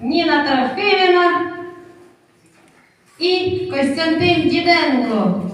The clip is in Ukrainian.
Ніна Трофиміна і Костянтин Діденко.